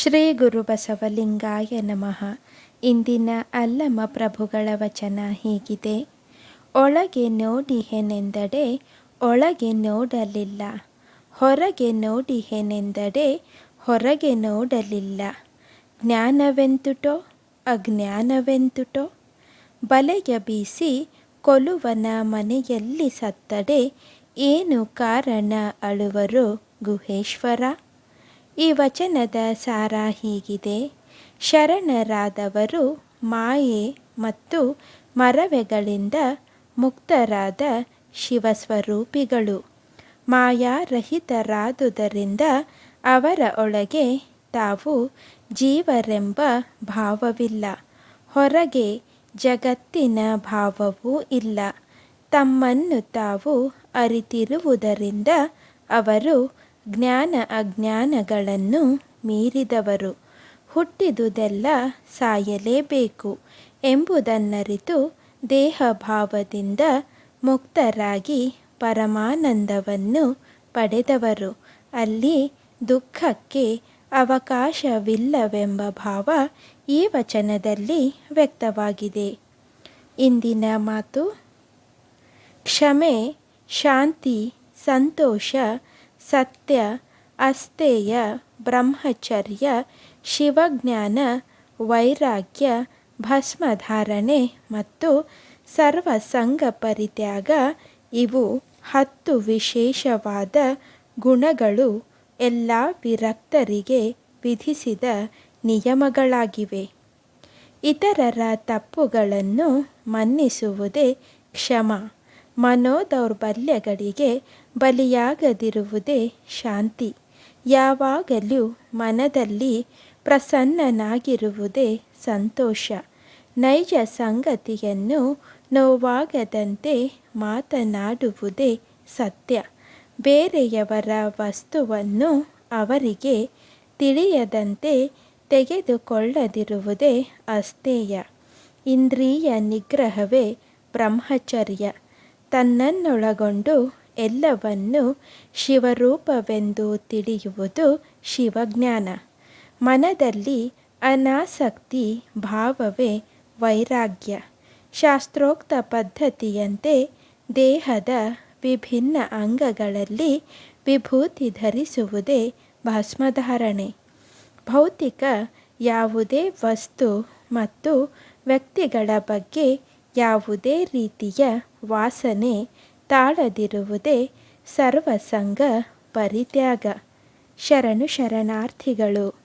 ಶ್ರೀ ಗುರುಬಸವಲಿಂಗಾಯ ನಮಃ. ಇಂದಿನ ಅಲ್ಲಮ ಪ್ರಭುಗಳ ವಚನ ಹೀಗಿದೆ. ಒಳಗೆ ನೋಡಿಹೆನೆಂದಡೆ ಒಳಗೆ ನೋಡಲಿಲ್ಲ. ಹೊರಗೆ ನೋಡಿಹೆನೆಂದಡೆ ಹೊರಗೆ ನೋಡಲಿಲ್ಲ. ಜ್ಞಾನವೆಂತುಟೋ, ಅಜ್ಞಾನವೆಂತುಟೋ? ಬಲೆಯ ಬೀಸಿ ಕೊಲುವನ ಮನೆಯಲ್ಲಿ ಸತ್ತಡೆ ಏನು ಕಾರಣ ಅಳುವರು ಗುಹೇಶ್ವರ? ಈ ವಚನದ ಸಾರ ಹೀಗಿದೆ. ಶರಣರಾದವರು ಮಾಯೆ ಮತ್ತು ಮರವೆಗಳಿಂದ ಮುಕ್ತರಾದ ಶಿವಸ್ವರೂಪಿಗಳು. ಮಾಯಾರಹಿತರಾದುದರಿಂದ ಅವರ ಒಳಗೆ ತಾವು ಜೀವರೆಂಬ ಭಾವವಿಲ್ಲ. ಹೊರಗೆ ಜಗತ್ತಿನ ಭಾವವೂ ಇಲ್ಲ. ತಮ್ಮನ್ನು ತಾವು ಅರಿತಿರುವುದರಿಂದ ಅವರು ಜ್ಞಾನ ಅಜ್ಞಾನಗಳನ್ನು ಮೀರಿದವರು. ಹುಟ್ಟಿದುದೆಲ್ಲ ಸಾಯಲೇಬೇಕು ಎಂಬುದನ್ನರಿತು ದೇಹಭಾವದಿಂದ ಮುಕ್ತರಾಗಿ ಪರಮಾನಂದವನ್ನು ಪಡೆದವರು. ಅಲ್ಲಿ ದುಃಖಕ್ಕೆ ಅವಕಾಶವಿಲ್ಲವೆಂಬ ಭಾವ ಈ ವಚನದಲ್ಲಿ ವ್ಯಕ್ತವಾಗಿದೆ. ಇಂದಿನ ಮಾತು, ಕ್ಷಮೆ, ಶಾಂತಿ, ಸಂತೋಷ ಸತ್ಯ ಅಸ್ತೇಯ ಬ್ರಹ್ಮಚರ್ಯ, ಶಿವಜ್ಞಾನ, ವೈರಾಗ್ಯ, ಭಸ್ಮಧಾರಣೆ ಮತ್ತು ಸರ್ವಸಂಗ ಪರಿತ್ಯಾಗ ಇವು ಹತ್ತು ವಿಶೇಷವಾದ ಗುಣಗಳು ಎಲ್ಲ ವಿರಕ್ತರಿಗೆ ವಿಧಿಸಿದ ನಿಯಮಗಳಾಗಿವೆ. ಇತರರ ತಪ್ಪುಗಳನ್ನು ಮನ್ನಿಸುವುದೇ ಕ್ಷಮ. ಮನೋದೌರ್ಬಲ್ಯಗಳಿಗೆ ಬಲಿಯಾಗದಿರುವುದೇ ಶಾಂತಿ. ಯಾವಾಗಲೂ ಮನದಲ್ಲಿ ಪ್ರಸನ್ನನಾಗಿರುವುದೇ ಸಂತೋಷ. ನೈಜ ಸಂಗತಿಯನ್ನು ನೋವಾಗದಂತೆ ಮಾತನಾಡುವುದೇ ಸತ್ಯ. ಬೇರೆಯವರ ವಸ್ತುವನ್ನು ಅವರಿಗೆ ತಿಳಿಯದಂತೆ ತೆಗೆದುಕೊಳ್ಳದಿರುವುದೇ ಅಸ್ತೇಯ ಇಂದ್ರಿಯ ನಿಗ್ರಹವೇ ಬ್ರಹ್ಮಚರ್ಯ. ತನ್ನನ್ನೊಳಗೊಂಡು ಎಲ್ಲವನ್ನು ಶಿವರೂಪವೆಂದು ತಿಳಿಯುವುದು ಶಿವಜ್ಞಾನ. ಮನದಲ್ಲಿ ಅನಾಸಕ್ತಿ ಭಾವವೇ ವೈರಾಗ್ಯ. ಶಾಸ್ತ್ರೋಕ್ತ ಪದ್ಧತಿಯಂತೆ ದೇಹದ ವಿಭಿನ್ನ ಅಂಗಗಳಲ್ಲಿ ವಿಭೂತಿ ಧರಿಸುವುದೇ ಭಸ್ಮಧಾರಣೆ. ಭೌತಿಕ ಯಾವುದೇ ವಸ್ತು ಮತ್ತು ವ್ಯಕ್ತಿಗಳ ಬಗ್ಗೆ ಯಾವುದೇ ರೀತಿಯ ವಾಸನೆ ತಾಳದಿರುವುದೇ ಸರ್ವಸಂಗ ಪರಿತ್ಯಾಗ. ಶರಣು ಶರಣಾರ್ಥಿಗಳು.